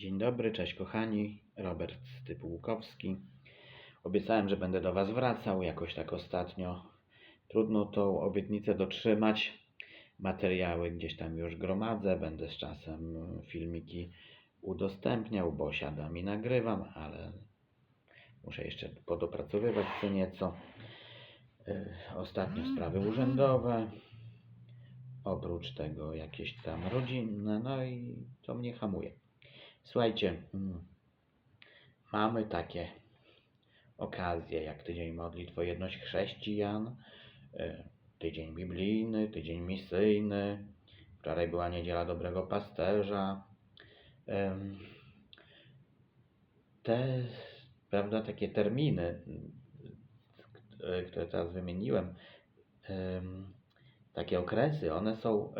Dzień dobry, cześć kochani, Robert typu Łukowski. Obiecałem, że będę do Was wracał, jakoś tak ostatnio. Trudno tą obietnicę dotrzymać. Materiały gdzieś tam już gromadzę, będę z czasem filmiki udostępniał, bo siadam i nagrywam, ale muszę jeszcze podopracowywać co nieco. Yy, Ostatnio sprawy urzędowe, oprócz tego jakieś tam rodzinne, no i to mnie hamuje. Słuchajcie, mm, mamy takie okazje jak tydzień modlitw jedność chrześcijan, y, tydzień biblijny, tydzień misyjny, wczoraj była niedziela dobrego pasterza. Te, prawda, takie terminy, y, które teraz wymieniłem, em, takie okresy, one są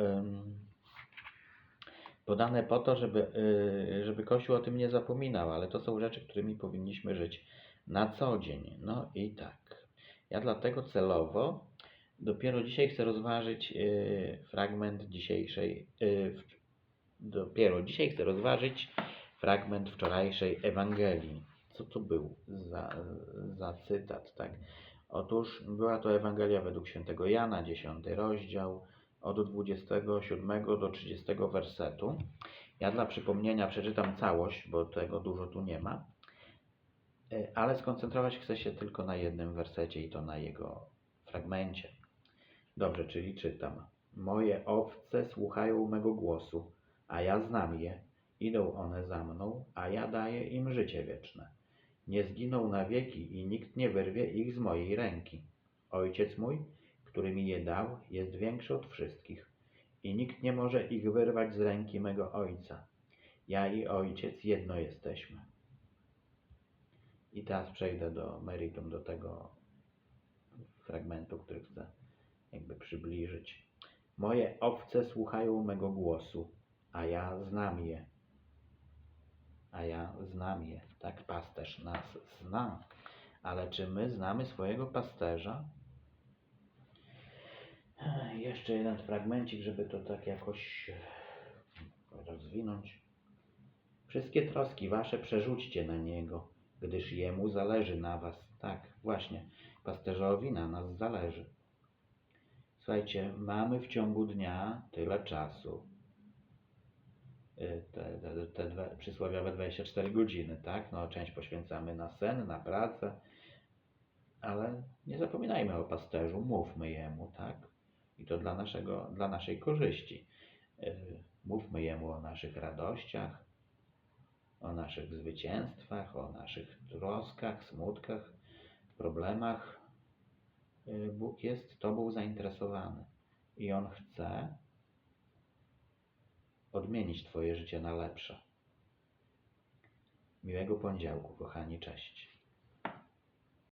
podane po to, żeby, y, żeby Kościół o tym nie zapominał, ale to są rzeczy, którymi powinniśmy żyć na co dzień. No i tak. Ja dlatego celowo dopiero dzisiaj chcę rozważyć y, fragment dzisiejszej, y, dopiero dzisiaj chcę rozważyć fragment wczorajszej Ewangelii. Co to był za, za cytat, tak? Otóż była to Ewangelia według świętego Jana, 10 rozdział, od 27 do 30 wersetu. Ja dla przypomnienia przeczytam całość, bo tego dużo tu nie ma, E, ale skoncentrować chcę się tylko na jednym wersecie i to na jego fragmencie. Dobrze, czyli czytam. Moje owce słuchają mego głosu, a ja znam je. Idą one za mną, a ja daję im życie wieczne. Nie zginą na wieki i nikt nie wyrwie ich z mojej ręki. Ojciec mój, który mi je dał, jest większy od wszystkich i nikt nie może ich wyrwać z ręki mego Ojca. Ja i Ojciec jedno jesteśmy. I teraz przejdę do meritum, do tego fragmentu, który chcę jakby przybliżyć. Moje owce słuchają mego głosu, a ja znam je. A ja znam je. Tak pasterz nas zna. Ale czy my znamy swojego pasterza? Jeszcze jeden fragmencik, żeby to tak jakoś rozwinąć. Wszystkie troski wasze przerzućcie na niego, gdyż jemu zależy na was. Tak, właśnie, pasterzowi na nas zależy. Słuchajcie, mamy w ciągu dnia tyle czasu. Y, Te, te, te dwa, przysłowiowe 24 godziny, tak? No, część poświęcamy na sen, na pracę, ale nie zapominajmy o pasterzu, mówmy jemu, tak? I to dla, naszego, dla naszej korzyści. Y, Mówmy jemu o naszych radościach, o naszych zwycięstwach, o naszych troskach, smutkach, problemach. Y, Bóg jest Tobą zainteresowany i On chce odmienić Twoje życie na lepsze. Miłego poniedziałku, kochani, cześć.